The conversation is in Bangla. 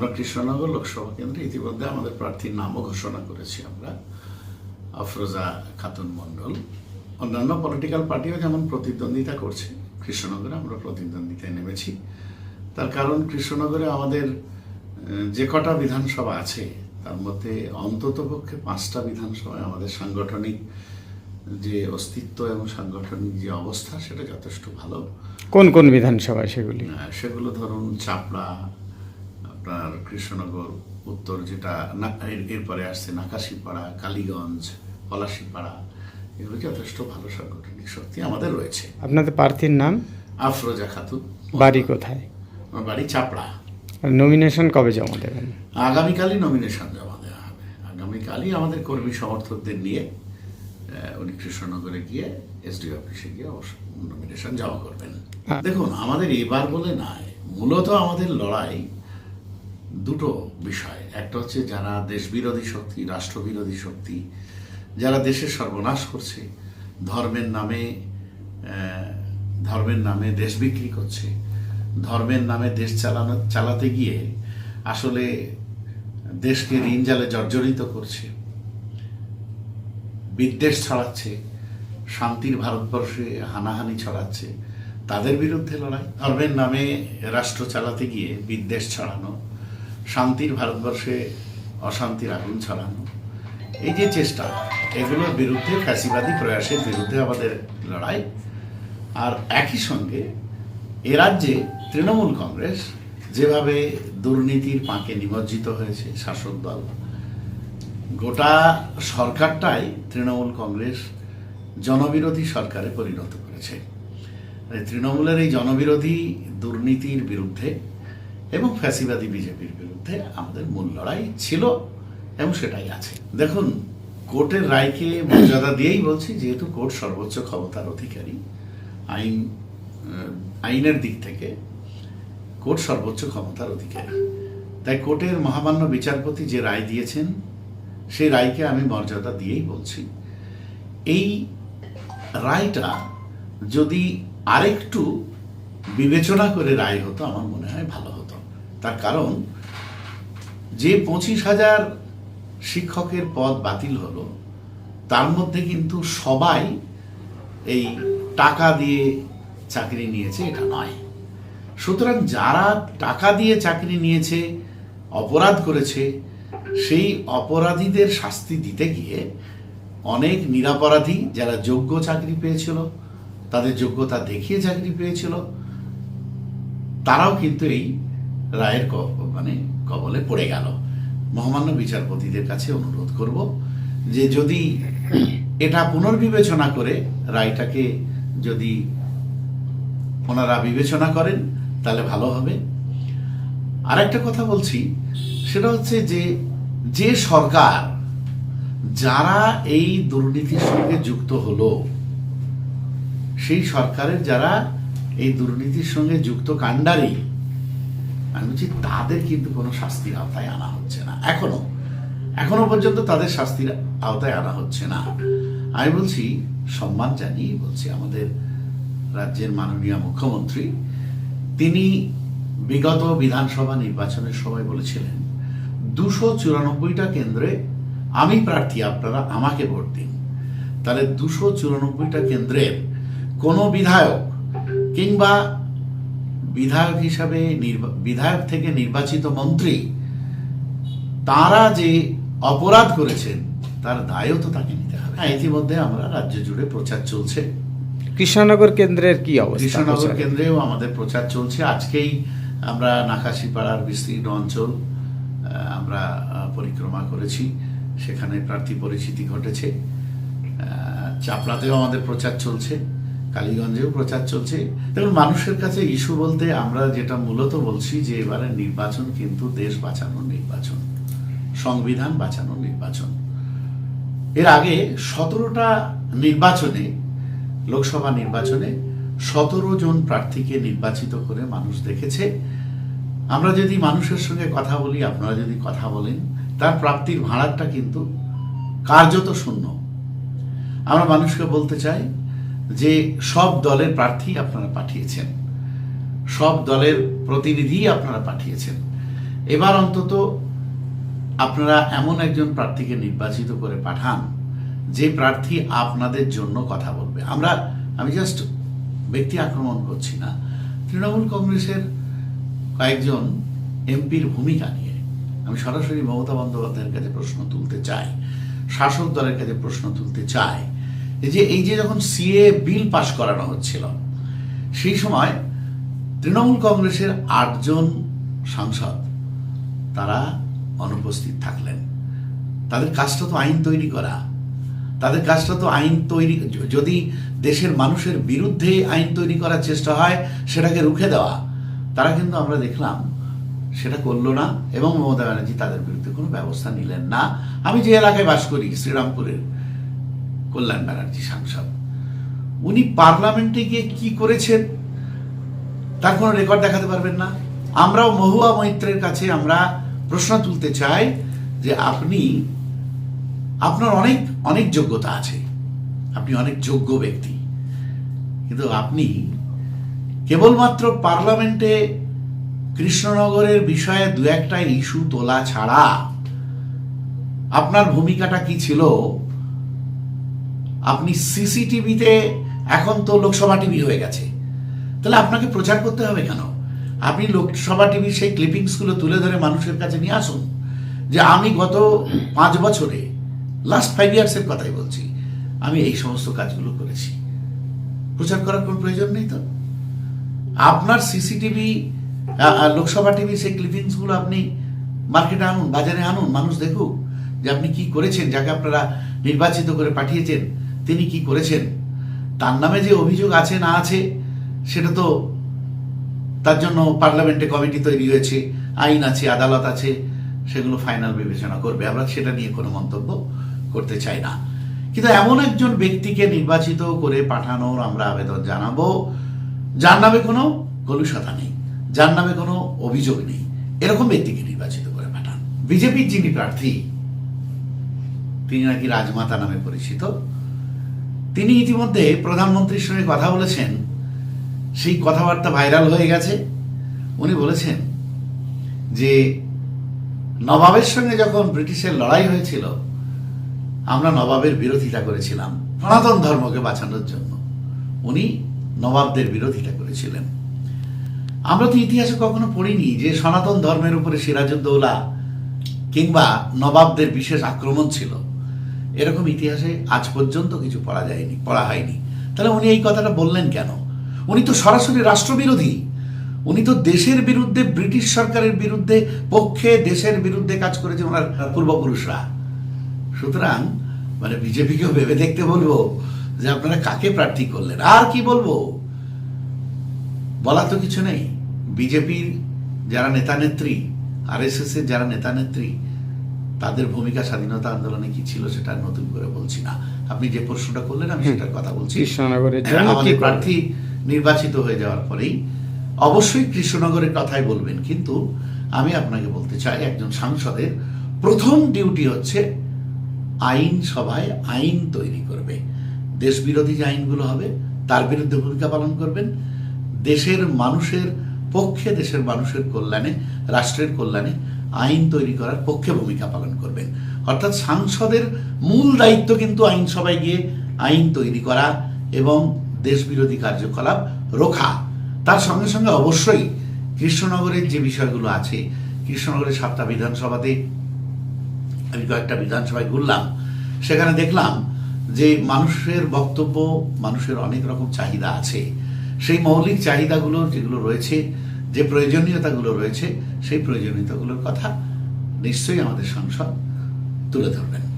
আমরা কৃষ্ণনগর লোকসভা কেন্দ্রে ইতিমধ্যে আমাদের প্রার্থীর নামও ঘোষণা করেছি আমরা। আফরোজা খাতুন মণ্ডল। অন্যান্য পলিটিক্যাল পার্টিও যেমন প্রতিদ্বন্দ্বিতা করছে কৃষ্ণনগরে আমরা প্রতিদ্বন্দ্বিতায় নেমেছি। তার কারণ কৃষ্ণনগরে আমাদের যে কটা বিধানসভা আছে তার মধ্যে অন্তত পক্ষে পাঁচটা বিধানসভায় আমাদের সাংগঠনিক যে অস্তিত্ব এবং সাংগঠনিক যে অবস্থা সেটা যথেষ্ট ভালো। কোন কোন বিধানসভা সেগুলি? সেগুলো ধরুন চাপড়া আপনার কৃষ্ণনগর উত্তর যেটা এরপরে আসছে নাকাশিপাড়া কালীগঞ্জ পলাশিপাড়া এগুলো যথেষ্ট ভালো সাংগঠনিক শক্তি আমাদের রয়েছে। আপনাদের প্রার্থীর নাম? আফরোজা খাতুন। বাড়ি কোথায়? আমার বাড়ি চাপড়া। নমিনেশন কবে জমা দেবেন? আগামীকালই নমিনেশন জমা দেওয়া হবে। আগামীকালই আমাদের কর্মী সমর্থকদের নিয়ে উনি কৃষ্ণনগরে গিয়ে এসডি অফিসে গিয়ে নমিনেশন জমা করবেন। হ্যাঁ। দেখুন আমাদের এবার বলে নয় মূলত আমাদের লড়াই দুটো বিষয়। একটা হচ্ছে যারা দেশবিরোধী শক্তি, রাষ্ট্রবিরোধী শক্তি, যারা দেশের সর্বনাশ করছে, ধর্মের নামে ধর্মের নামে দেশ বিক্রি করছে, ধর্মের নামে দেশ চালানো, চালাতে গিয়ে আসলে দেশকে ঋণ জালে জর্জরিত করছে, বিদ্বেষ ছড়াচ্ছে, শান্তির ভারতবর্ষে হানাহানি ছড়াচ্ছে, তাদের বিরুদ্ধে লড়াই। ধর্মের নামে রাষ্ট্র চালাতে গিয়ে বিদ্বেষ ছড়ানো শান্তির ভারতবর্ষে অশান্তির আগুন ছড়ানো। এই যে চেষ্টা এগুলোর বিরুদ্ধে ফ্যাসিবাদী প্রয়াসের বিরুদ্ধে আমাদের লড়াই। আর একই সঙ্গে এ রাজ্যে তৃণমূল কংগ্রেস যেভাবে দুর্নীতির পাঁকে নিমজ্জিত হয়েছে শাসক দল, গোটা সরকারটাই তৃণমূল কংগ্রেস জনবিরোধী সরকারে পরিণত করেছে। তৃণমূলের এই জনবিরোধী দুর্নীতির বিরুদ্ধে এবং ফ্যাসিবাদী বিজেপির বিরুদ্ধে আমাদের মূল লড়াই ছিল, এবং সেটাই আছে। দেখুন, কোর্টের রায়কে মর্যাদা দিয়েই বলছি, যেহেতু কোর্ট সর্বোচ্চ ক্ষমতার অধিকারী, আইন আইনের দিক থেকে কোর্ট সর্বোচ্চ ক্ষমতার অধিকারী। তাই কোর্টের মহামান্য বিচারপতি যে রায় দিয়েছেন, সেই রায়কে আমি মর্যাদা দিয়েই বলছি। এই রায়টা যদি আরেকটু বিবেচনা করে রায় হতো, আমার মনে হয় ভালো হতো। তার কারণ, যে পঁচিশ হাজার শিক্ষকের পদ বাতিল হলো, তার মধ্যে কিন্তু সবাই এই টাকা দিয়ে চাকরি নিয়েছে, এটা নয়। সুতরাং যারা টাকা দিয়ে চাকরি নিয়েছে, অপরাধ করেছে, সেই অপরাধীদের শাস্তি দিতে গিয়ে অনেক নিরাপরাধী যারা যোগ্য চাকরি পেয়েছিল, তাদের যোগ্যতা দেখিয়ে চাকরি পেয়েছিল, তারাও কিন্তু এই রায়ের মানে কবলে পড়ে গেল। মহামান্য বিচারপতিদের কাছে অনুরোধ করব যে যদি এটা পুনর্বিবেচনা করে রায়টাকে যদি ওনারা বিবেচনা করেন, তাহলে ভালো হবে। আর একটা কথা বলছি, সেটা হচ্ছে যে যে সরকার যারা এই দুর্নীতির সঙ্গে যুক্ত হলো, সেই সরকারের যারা এই দুর্নীতির সঙ্গে যুক্ত কাণ্ডারি আমি বলছি, তাদের কিন্তু কোনো শাস্তির আওতায় আনা হচ্ছে না। এখনও এখনও পর্যন্ত তাদের শাস্তির আওতায় আনা হচ্ছে না। আমি বলছি, সম্মান জানিয়ে বলছি আমাদের রাজ্যের মাননীয় মুখ্যমন্ত্রী, তিনি বিগত বিধানসভা নির্বাচনের সময় বলেছিলেন, দুশো চুরানব্বইটা কেন্দ্রে আমি প্রার্থী, আপনারা আমাকে ভোট দিন। তাহলে দুশো চুরানব্বইটা কেন্দ্রের কোনো বিধায়ক কিংবা বিধায়ক হিসাবে বিধায়ক থেকে নির্বাচিত মন্ত্রী তারা যে অপরাধ করেছেন তার দায়ও তো তাকে নিতে হবে। হ্যাঁ, ইতিমধ্যে আমরা রাজ্য জুড়ে প্রচার চলছে। কৃষ্ণনগর কেন্দ্রের কি অবস্থা? কৃষ্ণনগর কেন্দ্রেও আমাদের প্রচার চলছে। আজকেই আমরা নাকাশিপাড়ার বিস্তীর্ণ অঞ্চল আমরা পরিক্রমা করেছি। সেখানে প্রার্থী পরিচিতি ঘটেছে। চাপড়াতেও আমাদের প্রচার চলছে। কালীগঞ্জেও প্রচার চলছে। দেখুন, মানুষের কাছে ইস্যু বলতে আমরা যেটা মূলত বলছি যে, এবারে নির্বাচন কিন্তু দেশ বাঁচানোর নির্বাচন, সংবিধান বাঁচানোর নির্বাচন। এর আগে সতেরোটা নির্বাচনে, লোকসভা নির্বাচনে সতেরো জন প্রার্থীকে নির্বাচিত করে মানুষ দেখেছে। আমরা যদি মানুষের সঙ্গে কথা বলি, আপনারা যদি কথা বলেন, তার প্রাপ্তির ভাড়াটা কিন্তু কার্যত শূন্য। আমরা মানুষকে বলতে চাই যে সব দলের প্রার্থী আপনারা পাঠিয়েছেন। সব দলের প্রতিনিধি আপনারা পাঠিয়েছেন। এবার অন্তত আপনারা এমন একজন প্রার্থীকে নির্বাচিত করে পাঠান, যে প্রার্থী আপনাদের জন্য কথা বলবে। আমরা, আমি জাস্ট ব্যক্তি আক্রমণ করছি না। তৃণমূল কংগ্রেসের কয়েকজন এমপির ভূমিকা নিয়ে আমি সরাসরি মমতা বন্দ্যোপাধ্যায়ের কাছে প্রশ্ন তুলতে চাই, শাসক দলের কাছে প্রশ্ন তুলতে চাই। যে, এই যে যখন সিএ বিল পাশ করানো হচ্ছিল, সেই সময় তৃণমূল কংগ্রেসের আটজন সাংসদ, তারা অনুপস্থিত থাকলেন। তাদের কাজটা তো আইন তৈরি করা। তাদের কাজটা তো আইন তৈরি, যদি দেশের মানুষের বিরুদ্ধে আইন তৈরি করার চেষ্টা হয়, সেটাকে রুখে দেওয়া, তারা কিন্তু আমরা দেখলাম সেটা করল না এবং মমতা ব্যানার্জি তাদের বিরুদ্ধে কোনো ব্যবস্থা নিলেন না। আমি যে এলাকায় বাস করি, শ্রীরামপুরের কল্যাণ ব্যানার্জি সাংসদ। উনি পার্লামেন্টে গিয়ে কি করেছেন, তার কোনো রেকর্ড দেখাতে পারবেন না। আমরাও মহুয়া মৈত্রের কাছে আমরা প্রশ্ন তুলতে চাই যে আপনি, আপনার অনেক অনেক যোগ্যতা আছে। আপনি অনেক যোগ্য ব্যক্তি। কিন্তু আপনি কেবলমাত্র পার্লামেন্টে কৃষ্ণনগরের বিষয়ে দু একটা ইস্যু তোলা ছাড়া আপনার ভূমিকাটা কি ছিল? আপনি সিসিটিভিতে এখন তো লোকসভা টিভি হয়ে গেছে। তাহলে আপনাকে প্রচার করতে হবে কেন? আপনি লোকসভা টিভির সেই ক্লিপিংসগুলো তুলে ধরে মানুষের কাছে নিয়ে আসুন যে আমি গত পাঁচ বছরে লাস্ট ফাইভ ইয়ার্সের কথাই বলছি, আমি এই সমস্ত কাজগুলো করেছি। প্রচার করার কোনো প্রয়োজন নেই তো? আপনার সিসিটিভি লোকসভা টিভির সেই ক্লিপিংসগুলো আপনি মার্কেটে আনুন, বাজারে আনুন, মানুষ দেখুক যে আপনি কি করেছেন, যাকে আপনারা নির্বাচিত করে পাঠিয়েছেন। তিনি কি করেছেন? তার নামে যে অভিযোগ আছে, না আছে, সেটা তো তার জন্য পার্লামেন্টে কমিটি তৈরি হয়েছে, আইন আছে, আদালত আছে, সেগুলো ফাইনাল বিবেচনা করবে। আমরা সেটা নিয়ে কোনো মন্তব্য করতে চাই না। কিন্তু এমন একজন ব্যক্তিকে নির্বাচিত করে পাঠানোর আমরা আবেদন জানাব, যার নামে কোনো কলুষতা নেই, যার নামে কোনো অভিযোগ নেই। এরকম ব্যক্তিকে নির্বাচিত করে পাঠান। বিজেপির যিনি প্রার্থী, তিনি নাকি রাজমাতা নামে পরিচিত। তিনি ইতিমধ্যে প্রধানমন্ত্রীর সঙ্গে কথা বলেছেন। সেই কথাবার্তা ভাইরাল হয়ে গেছে। উনি বলেছেন যে, নবাবের সঙ্গে যখন ব্রিটিশের লড়াই হয়েছিল, আমরা নবাবের বিরোধিতা করেছিলাম, সনাতন ধর্মকে বাঁচানোর জন্য। উনি নবাবদের বিরোধিতা করেছিলেন। আমরা তো ইতিহাসে কখনো পড়িনি যে সনাতন ধর্মের উপরে সিরাজউদ্দৌলা কিংবা নবাবদের বিশেষ আক্রমণ ছিল। এরকম ইতিহাসে আজ পর্যন্ত কিছু পড়া যায়নি, পড়া হয়নি। তাহলে উনি এই কথাটা বললেন কেন? উনি তো সরাসরি রাষ্ট্রবিরোধী। উনি তো দেশের বিরুদ্ধে, ব্রিটিশ সরকারের বিরুদ্ধে, পক্ষে দেশের বিরুদ্ধে কাজ করেছে ওনার পূর্বপুরুষরা। সুতরাং মানে বিজেপিকেও ভেবে দেখতে বলব যে আপনারা কাকে প্রার্থী করলেন? আর কি বলব? বলা তো কিছু নেই। বিজেপির যারা নেতা নেত্রী আর এস এস এর যারা নেতা নেত্রী তাদের ভূমিকা স্বাধীনতা আন্দোলনে কি ছিল সেটা নতুন করে বলছি না। আপনি যে প্রশ্নটা করলেন আমি সেটার কথা বলছি। হ্যাঁ, আমাদের প্রার্থী নির্বাচিত হয়ে যাওয়ার পরেই অবশ্যই কৃষ্ণনগরের কথাই বলবেন কিন্তু আমি আপনাকে বলতে চাই একজন সাংসদের প্রথম ডিউটি হচ্ছে আইন সভায় আইন তৈরি করবে। দেশ বিরোধী যে আইনগুলো হবে তার বিরুদ্ধে ভূমিকা পালন করবেন। দেশের মানুষের পক্ষে দেশের মানুষের কল্যাণে রাষ্ট্রের কল্যাণে আইন তৈরি করার পক্ষে ভূমিকা পালন করবেন। অর্থাৎ সাংসদের মূল দায়িত্ব কিন্তু আইনসভায় গিয়ে আইন তৈরি করা এবং দেশ বিরোধী কার্যকলাপ রোখা। তার সঙ্গে সঙ্গে অবশ্যই কৃষ্ণনগরের যে বিষয়গুলো আছে, কৃষ্ণনগরের সাতটা বিধানসভাতে আমি কয়েকটা বিধানসভায় ঘুরলাম, সেখানে দেখলাম যে মানুষের বক্তব্য, মানুষের অনেক রকম চাহিদা আছে। সেই মৌলিক চাহিদাগুলো যেগুলো রয়েছে যে প্রয়োজনীয়তাগুলো রয়েছে সেই প্রয়োজনীয়তাগুলোর কথা নিশ্চয়ই আমাদের সংসদ তুলে ধরবেন।